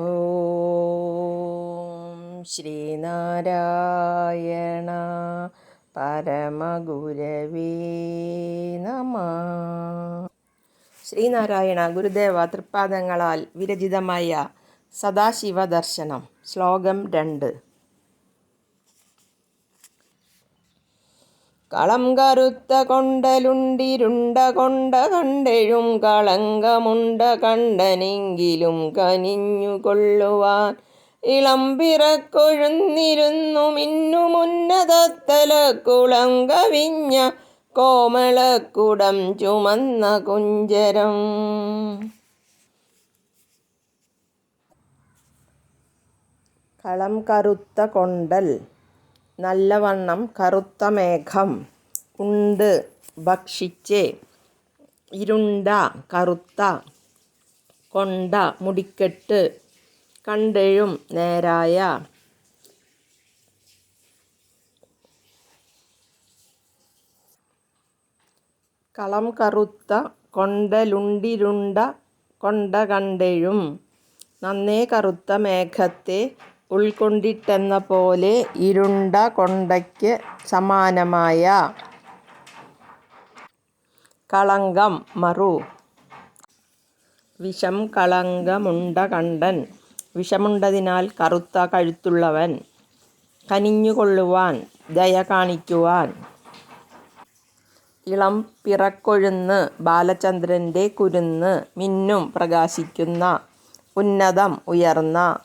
ഓം ശ്രീനാരായണ പരമഗുരവേ നമ. ശ്രീനാരായണ ഗുരുദേവ തൃപ്പാദങ്ങളാൽ വിരചിതമായ സദാശിവ ദർശനം ശ്ലോകം രണ്ട്. കളം കറുത്ത കൊണ്ടലുണ്ടിരുണ്ട കൊണ്ട കണ്ടെഴും കളങ്കമുണ്ട കണ്ടനെങ്കിലും കനിഞ്ഞുകൊള്ളുവാൻ ഇളം പിറക്കൊഴുന്നിരുന്നു മിന്നുമുന്നതത്തല കുളം കവിഞ്ഞ കോമളക്കുടം ചുമന്ന കുഞ്ചരം. കളം കറുത്ത കൊണ്ടൽ. നല്ലവണ്ണം കറുത്ത മേഘം ഉണ്ട്. ഭക്ഷിച്ച്. ഇരുണ്ട കറുത്ത കൊണ്ട മുടിക്കെട്ട് കണ്ടെഴും നേരായ. കളം കറുത്ത കൊണ്ടലുണ്ടിരുണ്ട കൊണ്ട കണ്ടെഴും. നന്നേ കറുത്ത മേഘത്തെ ഉൾക്കൊണ്ടിട്ടെന്ന പോലെ ഇരുണ്ട കൊണ്ടയ്ക്ക് സമാനമായ കളങ്കം മറു. വിഷം കളങ്കമുണ്ട കണ്ടൻ. വിഷമുണ്ടതിനാൽ കറുത്ത കഴുത്തുള്ളവൻ. കനിഞ്ഞുകൊള്ളുവാൻ ദയ കാണിക്കുവാൻ. ഇളം പിറക്കൊഴുന്ന് ബാലചന്ദ്രന്റെ കുരുന്ന് മിന്നും പ്രകാശിക്കുന്ന ഉന്നതം ഉയർന്ന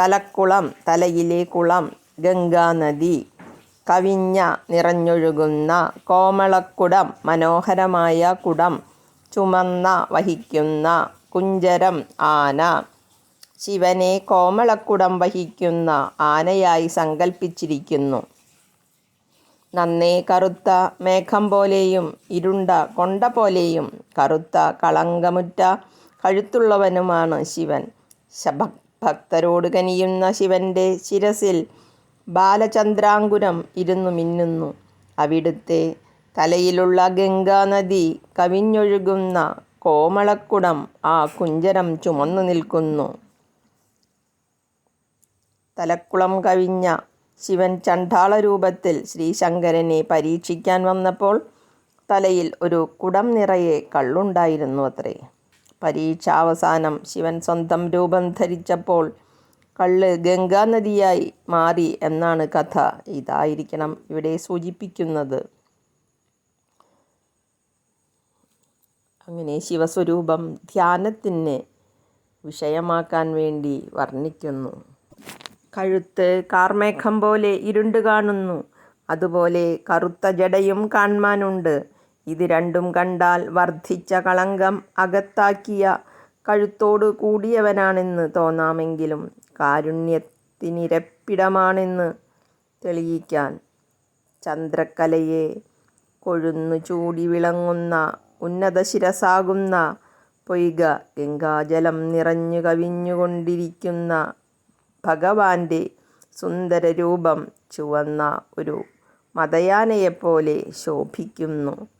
തലക്കുളം തലയിലെ കുളം ഗംഗാനദി കവിഞ്ഞ നിറഞ്ഞൊഴുകുന്ന കോമളക്കുടം മനോഹരമായ കുടം ചുമന്ന വഹിക്കുന്ന കുഞ്ചരം ആന. ശിവനെ കോമളക്കുടം വഹിക്കുന്ന ആനയായി സങ്കൽപ്പിച്ചിരിക്കുന്നു. നന്നേ കറുത്ത മേഘം പോലെയും ഇരുണ്ട കൊണ്ട പോലെയും കറുത്ത കളങ്കമുറ്റ കഴുത്തുള്ളവനുമാണ് ശിവൻ. ശഭ ഭക്തരോട് കനിയുന്ന ശിവന്റെ ശിരസിൽ ബാലചന്ദ്രാങ്കുരം ഇരുന്നു മിന്നുന്നു. അവിടുത്തെ തലയിലുള്ള ഗംഗാനദി കവിഞ്ഞൊഴുകുന്ന കോമളക്കുടം ആ കുഞ്ചരം ചുമന്നു നിൽക്കുന്നു. തലക്കുളം കവിഞ്ഞ ശിവൻ ചണ്ഡാള രൂപത്തിൽ ശ്രീശങ്കരനെ പരീക്ഷിക്കാൻ വന്നപ്പോൾ തലയിൽ ഒരു കുടം നിറയെ കള്ളുണ്ടായിരുന്നു അത്രേ. പരീക്ഷാവസാനം ശിവൻ സ്വന്തം രൂപം ധരിച്ചപ്പോൾ കള്ള് ഗംഗാനദിയായി മാറി എന്നാണ് കഥ. ഇതായിരിക്കണം ഇവിടെ സൂചിപ്പിക്കുന്നത്. അങ്ങനെ ശിവസ്വരൂപം ധ്യാനത്തിന് വിഷയമാക്കാൻ വേണ്ടി വർണിക്കുന്നു. കഴുത്ത് കാർമേഘം പോലെ ഇരുണ്ട് കാണുന്നു. അതുപോലെ കറുത്ത ജടയും കാണാനുണ്ട് ഇത് രണ്ടും കണ്ടാൽ വർദ്ധിച്ച കളങ്കം അകത്താക്കിയ കഴുത്തോട് കൂടിയവനാണെന്ന് തോന്നാമെങ്കിലും കാരുണ്യത്തിനിരപ്പിടമാണെന്ന് തെളിയിക്കാൻ ചന്ദ്രക്കലയെ കൊഴുന്നു ചൂടി വിളങ്ങുന്ന ഉന്നത ശിരസാകുന്ന പൊയ്ക ഗംഗാജലം നിറഞ്ഞു കവിഞ്ഞുകൊണ്ടിരിക്കുന്ന ഭഗവാന്റെ സുന്ദര രൂപം ചുവന്ന ഒരു മതയാനയെപ്പോലെ ശോഭിക്കുന്നു.